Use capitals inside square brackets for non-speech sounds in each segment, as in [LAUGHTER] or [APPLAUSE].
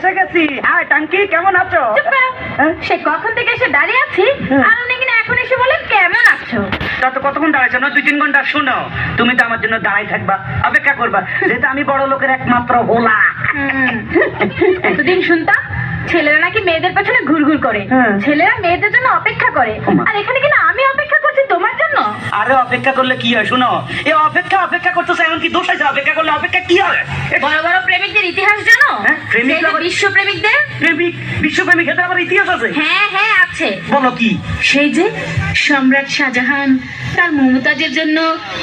এসে গেছি। হাই টাঙ্কি কেমন আছো। হ্যাঁ? সে কখন থেকে এসে দাঁড়িয়ে আছি হ্যাঁ। আর উনি কিনা এখন এসে বলেন কেমন আছো? তা তো কতক্ষণ দাঁড়াইছো না দুই তিন ঘণ্টা শুনো। তুমি তো আমার জন্য দাঁড়াই থাকবা অপেক্ষা করবা। যেহেতু আমি বড় লোকের একমাত্র হোলা। এতদিন শুনতাম ছেলেরা নাকি মেয়েদের পেছনে ঘুরঘুর করে। হ্যাঁ। ছেলেরা মেয়েদের জন্য অপেক্ষা করে। আর এখানে কিনা আমি অপেক্ষা আরে অপেক্ষা করলে কি হয় শুনো? এ অপেক্ষা অপেক্ষা করতেছে এমন কি দোষ আছে অপেক্ষা করলে অপেক্ষা কি হয়? বড় বড় প্রেমিকদের ইতিহাস জানো? প্রেমিক প্রেমিকরা সেই যে আবার- বিশ্ব প্রেমিকদের প্রেমিক বিশ্বপ্রেমিক ক্ষেত্রে আবার ইতিহাস আছে? হ্যাঁ হ্যাঁ আছে বলো কি? সেই যে সম্রাট শাহজাহান তার মমতাজের জন্য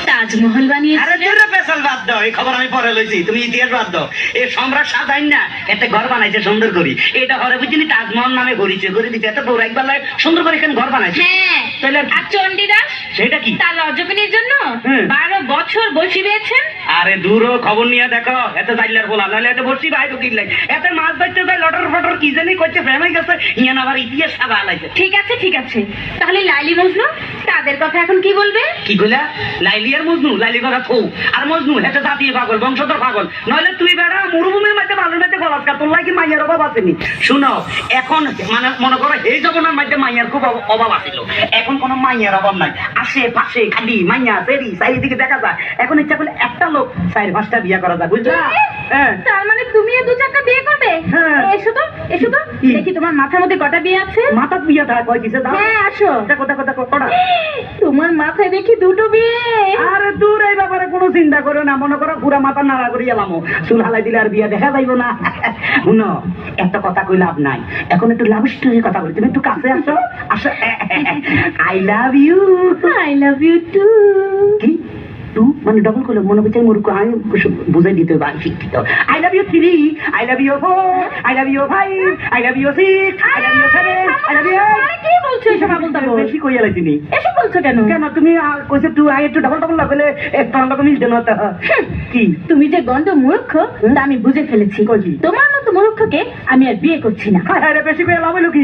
তাজমহল আরে বানিয়েছিলেন দূরে পেছাল বাদ দাও এই খবর আমি পরে লইছি তুমি ইতিহাস বাদ দাও। এই সম্রাট সাজাইন না একটা ঘর বানাইছে সুন্দর করি। এটা হরে বুঝিনি তাজমহল নামে ঘুরিছে ঘুরে দিতে এত বড় একবার লাগে সুন্দর করে এখানে ঘর বানাইছে। হ্যাঁ তাহলে আর চণ্ডীদাস সেটা কি? তার রজবিনীর জন্য। বারো বছর বসে রয়েছেন। আরে দূরও খবর নিয়ে দেখো এত জাইলার বলা নাহলে এত বসছি ভাই তো কিনলাই এত মাছ ধরতে ফটর কি জানি করছে প্রেম গেছে ইয়ান আবার ইতিহাস সাদা আলাইছে। ঠিক আছে ঠিক আছে। তাহলে লাইলি মজনু তাদের কথা এখন কি বলবে? কি কইলা? লাইলি আর মজনু? লাইলি কথা থৌ আর মজনু হেতে জাতীয় পাগল বংশধর পাগল। নইলে তুই বেড়া মরুভূমির মধ্যে বালুর মধ্যে গলাস কা তোর লাগি মাইয়ার অভাব আসেনি শুনো এখন মানে মনে করো এই জমানার মধ্যে মাইয়ার খুব অভাব আছিল। এখন কোনো মাইয়ার অভাব নাই। আশে পাশে খালি মাইয়া সেরি চারিদিকে দেখা যায়। এখন ইচ্ছা করলে একটা লোক চার পাঁচটা বিয়া করা যায় বুঝলা? হ্যাঁ। তার মানে তুমিও দু চারটা বিয়ে করবে? হ্যাঁ। এসো তো? দেখি তোমার মাথার মধ্যে কটা বিয়ে আছে? মাথা বিয়া থাকা কয় কিসে দাও। হ্যাঁ আসো। দেখো দেখো দেখো কটা তোমার মাথায় দেখি দুটো বিয়ে। আরে দূর এই ব্যাপারে কোনো চিন্তা করো না। মনে করো পুরা মাথা নাড়া করি এলাম। চুল হালাই দিলে আর বিয়া দেখা যাইব না। [LAUGHS] শুনো একটা কথা কই লাভ নাই। এখন একটু লাভ স্টোরি কথা বলি। তুমি একটু কাছে আসো। আসো। I love you I love you too কি? টু মানে ডবল করল মনে করছে মূর্খ আমি বুঝাই দিতে হবে আমি শিক্ষিত। I love you three I love you four I love you five I love you six I love you seven I love you কি বলছো এসব আবল তাবল বেশি কইয়া এসব বলছো কেন? কেন? তুমি কইছো টু আই একটু ডবল ডবল লাগলে তো। কি? তুমি যে গন্ড মূর্খ তা আমি বুঝে ফেলেছি? তোমার মতো মূর্খকে আমি আর বিয়ে করছি না। হায় বেশি লাভ হইল কি?